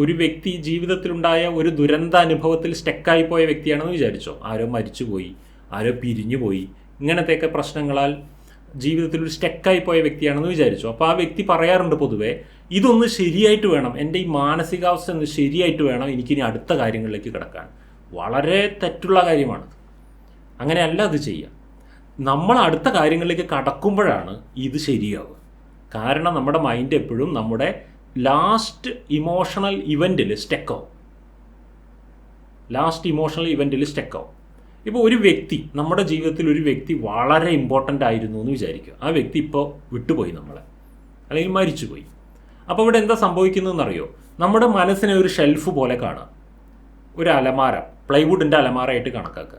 ഒരു വ്യക്തി ജീവിതത്തിലുണ്ടായ ഒരു ദുരന്ത അനുഭവത്തിൽ സ്റ്റെക്കായി പോയ വ്യക്തിയാണെന്ന് വിചാരിച്ചോ? ആരോ മരിച്ചുപോയി ആരോ പിരിഞ്ഞു പോയി ഇങ്ങനത്തെയൊക്കെ പ്രശ്നങ്ങളാൽ ജീവിതത്തിൽ ഒരു സ്റ്റെക്കായി പോയ വ്യക്തിയാണെന്ന് വിചാരിച്ചു? അപ്പോൾ ആ വ്യക്തി പറയാറുണ്ട് പൊതുവേ ഇതൊന്ന് ശരിയായിട്ട് വേണം. എന്റെ ഈ മാനസികാവസ്ഥ ഒന്ന് ശരിയായിട്ട് വേണം എനിക്കിനി അടുത്ത കാര്യങ്ങളിലേക്ക് കിടക്കാൻ. വളരെ തെറ്റുള്ള കാര്യമാണ്. അങ്ങനെയല്ല അത് ചെയ്യുക. നമ്മൾ അടുത്ത കാര്യങ്ങളിലേക്ക് കടക്കുമ്പോഴാണ് ഇത് ശരിയാവുക. കാരണം നമ്മുടെ മൈൻഡ് എപ്പോഴും നമ്മുടെ ലാസ്റ്റ് ഇമോഷണൽ ഇവന്റിൽ സ്റ്റെക്കോ. ലാസ്റ്റ് ഇമോഷണൽ ഇവന്റിൽ സ്റ്റെക്കോ. ഇപ്പോൾ ഒരു വ്യക്തി നമ്മുടെ ജീവിതത്തിൽ ഒരു വ്യക്തി വളരെ ഇമ്പോർട്ടന്റ് ആയിരുന്നു എന്ന് വിചാരിക്കുക. ആ വ്യക്തി ഇപ്പോൾ വിട്ടുപോയി നമ്മളെ. അല്ലെങ്കിൽ മരിച്ചുപോയി. അപ്പോൾ ഇവിടെ എന്താ സംഭവിക്കുന്നതെന്നറിയോ? നമ്മുടെ മനസ്സിനെ ഒരു ഷെൽഫ് പോലെ കാണുക. ഒരു അലമാര പ്ലൈവുഡിന്റെ അലമാരയായിട്ട് കണക്കാക്കുക.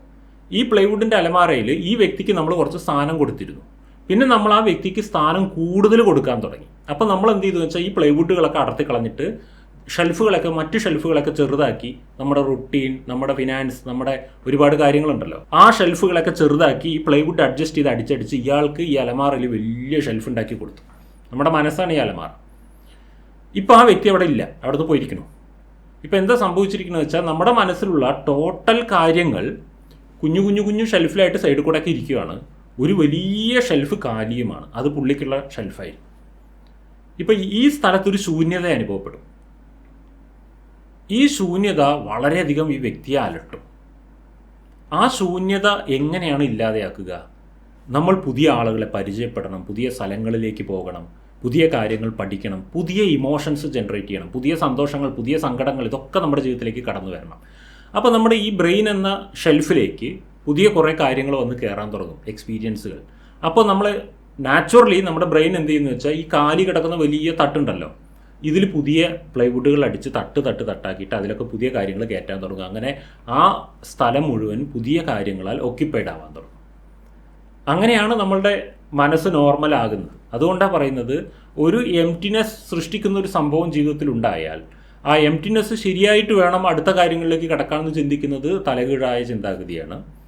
ഈ പ്ലൈവുഡിന്റെ അലമാരയിൽ ഈ വ്യക്തിക്ക് നമ്മൾ കുറച്ച് സ്ഥാനം കൊടുത്തിരുന്നു. പിന്നെ നമ്മൾ ആ വ്യക്തിക്ക് സ്ഥാനം കൂടുതൽ കൊടുക്കാൻ തുടങ്ങി. അപ്പോൾ നമ്മൾ എന്ത് ചെയ്തു വെച്ചാൽ ഈ പ്ലൈവുഡുകളൊക്കെ അടർത്തി കളഞ്ഞിട്ട് ഷെൽഫുകളൊക്കെ മറ്റ് ഷെൽഫുകളൊക്കെ ചെറുതാക്കി നമ്മുടെ റുട്ടീൻ നമ്മുടെ ഫിനാൻസ് നമ്മുടെ ഒരുപാട് കാര്യങ്ങളുണ്ടല്ലോ. ആ ഷെൽഫുകളൊക്കെ ചെറുതാക്കി ഈ പ്ലൈവുഡ് അഡ്ജസ്റ്റ് ചെയ്ത് അടിച്ചടിച്ച് ഇയാൾക്ക് ഈ അലമാറിൽ വലിയ ഷെൽഫ് ഉണ്ടാക്കി കൊടുത്തു. നമ്മുടെ മനസ്സാണ് ഈ അലമാർ ഇപ്പോൾ ആ വ്യക്തി അവിടെ ഇല്ല. അവിടുന്ന് പോയിരിക്കണു ഇപ്പോൾ എന്താ സംഭവിച്ചിരിക്കുന്നത് വെച്ചാൽ നമ്മുടെ മനസ്സിലുള്ള ടോട്ടൽ കാര്യങ്ങൾ കുഞ്ഞു കുഞ്ഞു കുഞ്ഞു ഷെൽഫിലായിട്ട് സൈഡിൽ കൂടെ ഒക്കെ ഇരിക്കുകയാണ് ഒരു വലിയ ഷെൽഫ് കാലിയുമാണ്. അത് പുള്ളിക്കുള്ള ഷെൽഫായിരിക്കും ഇപ്പം ഈ സ്ഥലത്തൊരു ശൂന്യത അനുഭവപ്പെടും. ഈ ശൂന്യത വളരെയധികം ഈ വ്യക്തിയെ അലട്ടും. ആ ശൂന്യത എങ്ങനെയാണ് ഇല്ലാതെയാക്കുക? നമ്മൾ പുതിയ ആളുകളെ പരിചയപ്പെടണം പുതിയ സ്ഥലങ്ങളിലേക്ക് പോകണം പുതിയ കാര്യങ്ങൾ പഠിക്കണം പുതിയ ഇമോഷൻസ് ജനറേറ്റ് ചെയ്യണം പുതിയ സന്തോഷങ്ങൾ പുതിയ സങ്കടങ്ങൾ ഇതൊക്കെ നമ്മുടെ ജീവിതത്തിലേക്ക് കടന്നു വരണം. അപ്പോൾ നമ്മുടെ ഈ ബ്രെയിൻ എന്ന ഷെൽഫിലേക്ക് പുതിയ കുറേ കാര്യങ്ങൾ വന്ന് കയറാൻ തുടങ്ങും എക്സ്പീരിയൻസുകൾ അപ്പോൾ നമ്മൾ നാച്ചുറലി നമ്മുടെ ബ്രെയിൻ എന്ത് ചെയ്യുന്നു വെച്ചാൽ ഈ കാലി കിടക്കുന്ന വലിയ തട്ടുണ്ടല്ലോ. ഇതിൽ പുതിയ പ്ലൈവുഡുകൾ അടിച്ച് തട്ട് തട്ട് തട്ടാക്കിയിട്ട് അതിലൊക്കെ പുതിയ കാര്യങ്ങൾ കയറ്റാൻ തുടങ്ങും. അങ്ങനെ ആ സ്ഥലം മുഴുവൻ പുതിയ കാര്യങ്ങളാൽ ഒക്യുപ്പൈഡ് ആവാൻ തുടങ്ങും. അങ്ങനെയാണ് നമ്മളുടെ മനസ്സ് നോർമൽ ആകുന്നത്. അതുകൊണ്ടാണ് പറയുന്നത് ഒരു എംറ്റിനെസ് സൃഷ്ടിക്കുന്ന ഒരു സംഭവം ജീവിതത്തിൽ ഉണ്ടായാൽ ആ എംറ്റിനെസ് ശരിയായിട്ട് വേണം അടുത്ത കാര്യങ്ങളിലേക്ക് കടക്കാമെന്ന് ചിന്തിക്കുന്നത് തലകീഴായ ചിന്താഗതിയാണ്.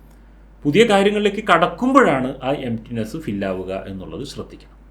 പുതിയ കാര്യങ്ങളിലേക്ക് കടക്കുമ്പോഴാണ് ആ എംറ്റിനെസ് ഫില്ലാവുക എന്നുള്ളത് ശ്രദ്ധിക്കണം.